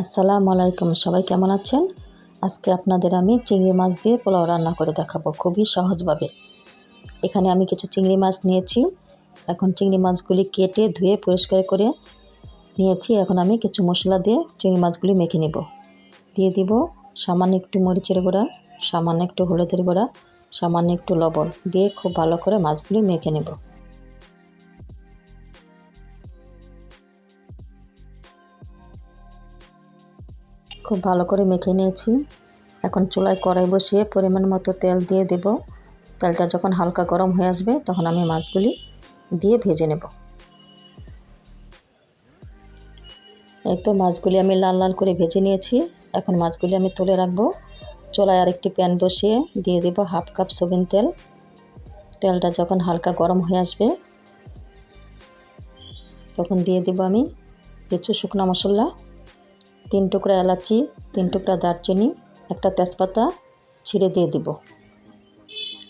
আসসালামু আলাইকুম, সবাই কেমন আছেন? আজকে আপনাদের আমি চিংড়ি মাছ দিয়ে পোলাও রান্না করে দেখাবো খুবই সহজভাবে। এখানে আমি কিছু চিংড়ি মাছ নিয়েছি। এখন চিংড়ি মাছগুলি কেটে ধুয়ে পরিষ্কার করে নিয়েছি। এখন আমি কিছু মশলা দিয়ে চিংড়ি মাছগুলি মেখে নেব। দিয়ে দিব সামান্য একটু মরিচের গুঁড়া, সামান্য একটু হলুদের গুঁড়া, সামান্য একটু লবণ দিয়ে খুব ভালো করে মাছগুলি মেখে নেব। খুব ভালো করে মেখে নিয়েছি। এখন চুলায় কড়াই বসিয়ে পরিমাণ মতো তেল দিয়ে দেব। তেলটা যখন হালকা গরম হয়ে আসবে, তখন আমি মাছগুলি দিয়ে ভেজে নেব। এই তো মাছগুলি আমি লাল লাল করে ভেজে নিয়েছি। এখন মাছগুলি আমি তুলে রাখব। চুলায় আরেকটি প্যান বসিয়ে দিয়ে দেব হাফ কাপ সবিন তেল। তেলটা যখন হালকা গরম হয়ে আসবে, তখন দিয়ে দেব আমি কিছু শুকনো মশলা। তিন টুকরা এলাচি, তিন টুকরা দারচিনি, একটা তেজপাতা ছিঁড়ে দিয়ে দিব।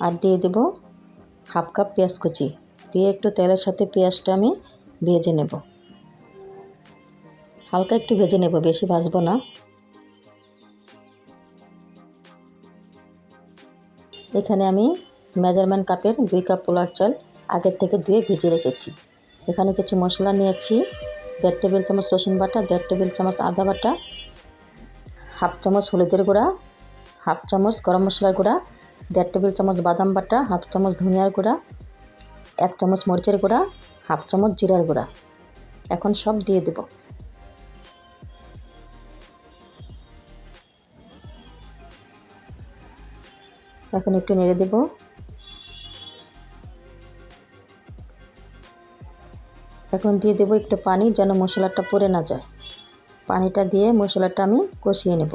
আর দিয়ে দেব হাফ কাপ পেঁয়াজ কুচি। দিয়ে একটু তেলের সাথে পেঁয়াজটা আমি ভেজে নেব। হালকা একটু ভেজে নেব, বেশি ভাজবো না। এখানে আমি মেজারমেন্ট কাপের দুই কাপ পোলার চাল আগের থেকে ধুয়ে ভিজে রেখেছি। এখানে কিছু মশলা নিয়েছি দেড় টেবিল চামচ রসুন বাটা, দেড় টেবিল চামচ আদা বাটা, হাফ চামচ হলুদের গুঁড়া, হাফ চামচ গরম মশলার গুঁড়া, দেড় টেবিল চামচ বাদাম বাটা, হাফ চামচ ধনিয়ার গুঁড়া, এক চামচ মরিচের গুঁড়া, হাফ চামচ জিরার গুঁড়া। এখন সব দিয়ে দেব। এখন একটু নেড়ে দেবো। এখন দিয়ে দেবো একটু পানি যেন মশলাটা পড়ে না যায়। পানিটা দিয়ে মশলাটা আমি কষিয়ে নেব।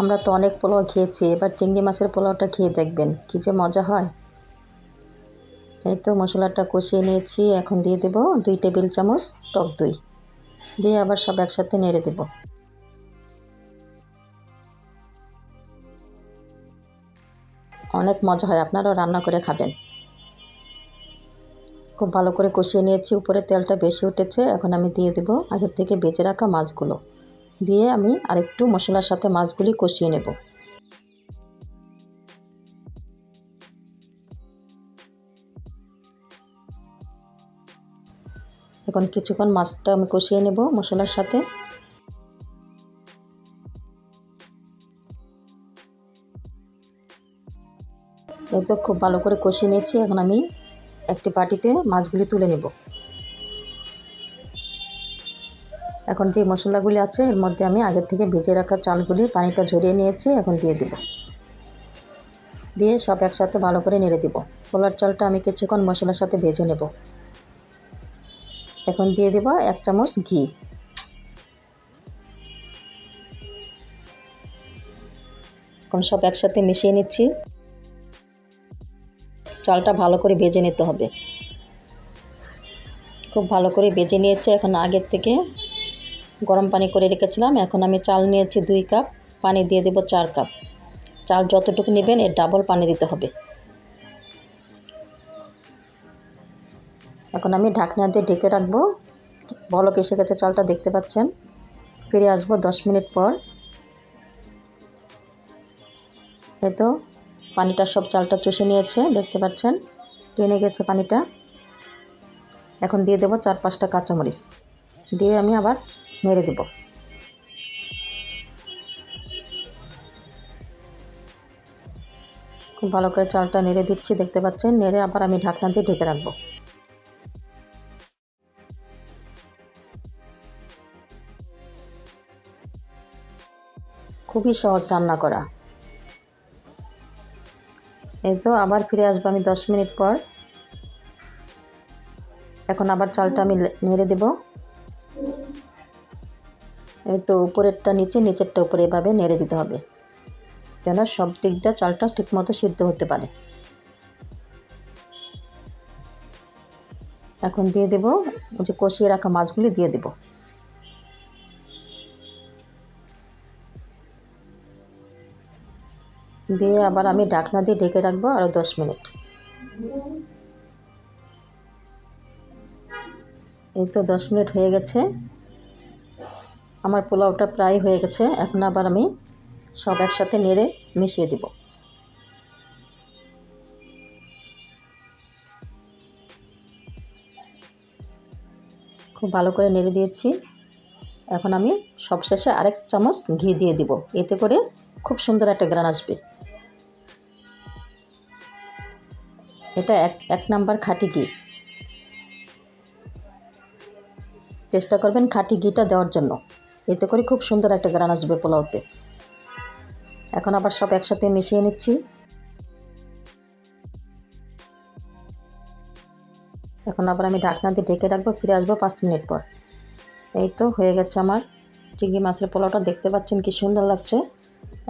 আমরা তো অনেক পোলাও খেয়েছি, এবার চিংড়ি মাছের পোলাওটা খেয়ে দেখবেন, কী যে মজা হয়। এই তো মশলাটা কষিয়ে নিয়েছি, এখন দিয়ে দেব দুই টেবিল চামচ টক দই। দিয়ে আবার সব একসাথে নেড়ে দেবো। অনেক মজা হয়, আপনারাও রান্না করে খাবেন। খুব ভালো করে কষিয়ে নিয়েছি, উপরে তেলটা বেশি উঠেছে, এখন আমি দিয়ে দেব আগের থেকে বেঁচে রাখা মাছগুলো। দিয়ে আমি আরেকটু মশলার সাথে মাছগুলি কষিয়ে নেব। এখন কিছুক্ষণ মাছটা আমি কষিয়ে নেব মশলার সাথে। তো খুব ভালো করে কষিয়ে নিয়েছি। এখন আমি একটি বাটিতে মাছগুলি তুলে নেব। এখন যে মশলাগুলি আছে, এর মধ্যে আমি আগের থেকে ভেজে রাখা চালগুলি পানিটা ঝরিয়ে নিয়েছি, এখন দিয়ে দেব। দিয়ে সব একসাথে ভালো করে নেড়ে দেব। পোলার চালটা আমি কিছুক্ষণ মশলার সাথে ভেজে নেব। এখন দিয়ে দেব এক চামচ ঘি। এখন সব একসাথে মিশিয়ে নিচ্ছি। চালটা ভালো করে ভেজে নিতে হবে। খুব ভালো করে ভেজে নিয়েছে, এখন আগের থেকে গরম পানি করে রেখেছিলাম। এখন আমি চাল নিয়েছি দুই কাপ, পানি দিয়ে দেব চার কাপ। চাল যতটুকু নেবেন, এর ডাবল পানি দিতে হবে। এখন আমি ঢাকনা দিয়ে ঢেকে রাখব। বলক এসে গেছে চালটা, দেখতে পাচ্ছেন? ফিরে আসব দশ মিনিট পর। এই তো পানিটা সব চালটা চষে নিয়েছে, দেখতে পাচ্ছেন? টেনে গেছে পানিটা। এখন দিয়ে দেবো চার পাঁচটা কাঁচামরিচ। দিয়ে আমি আবার নেড়ে দেব। খুব ভালো করে চালটা নেড়ে দিচ্ছি, দেখতে পাচ্ছেন? নেড়ে আবার আমি ঢাকনা দিয়ে ঢেকে রাখব। খুবই সহজ রান্না করা। এই তো, আবার ফিরে আসব আমি দশ মিনিট পর। এখন আবার চালটা আমি নেড়ে দেব। এই তো, উপরেরটা নিচে, নিচেরটা উপরে এভাবে নেড়ে দিতে হবে। যেন সব দিক দিয়ে চালটা ঠিকমতো সিদ্ধ হতে পারে। এখন দিয়ে দেব যে কষিয়ে রাখা মাছগুলি দিয়ে দেবো। দিয়ে আবার আমি ঢাকনা দিয়ে ঢেকে রাখব আরও দশ মিনিট। এই তো দশ মিনিট হয়ে গেছে। আমার পোলাওটা প্রায় হয়ে গেছে। এখন আবার আমি সব একসাথে নেড়ে মিশিয়ে দিব। খুব ভালো করে নেড়ে দিয়েছি। এখন আমি সবশেষে আরেক চামচ ঘি দিয়ে দিব। এতে করে খুব সুন্দর একটা গ্রান আসবে। এটা এক এক নাম্বার খাঁটি ঘি চেষ্টা করবেন খাঁটি ঘিটা দেওয়ার জন্য। এতে করে খুব সুন্দর একটা গ্রান আসবে পোলাওতে। এখন আবার সব একসাথে মিশিয়ে নিচ্ছি। এখন আবার আমি ঢাকনা দিয়ে ঢেকে রাখব, ফিরে আসব পাঁচ মিনিট পর। এই তো হয়ে গেছে আমার। চিংড়ি মাছের পোলাওটা দেখতে পাচ্ছেন কি সুন্দর লাগছে।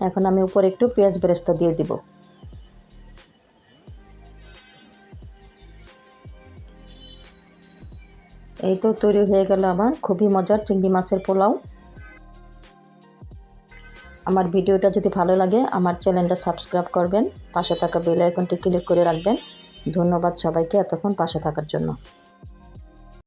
এখন আমি উপরে একটু পেঁয়াজ বেরেস্তা দিয়ে দিব। এই তো তৈরি হয়ে গেল আমার। খুবই মজার চিংড়ি মাছের পোলাও। আমার ভিডিওটা যদি ভালো লাগে, আমার চ্যানেলটা সাবস্ক্রাইব করবেন। পাশে থাকা বেল আইকনটি ক্লিক করে রাখবেন। ধন্যবাদ সবাইকে এতক্ষণ পাশে থাকার জন্য।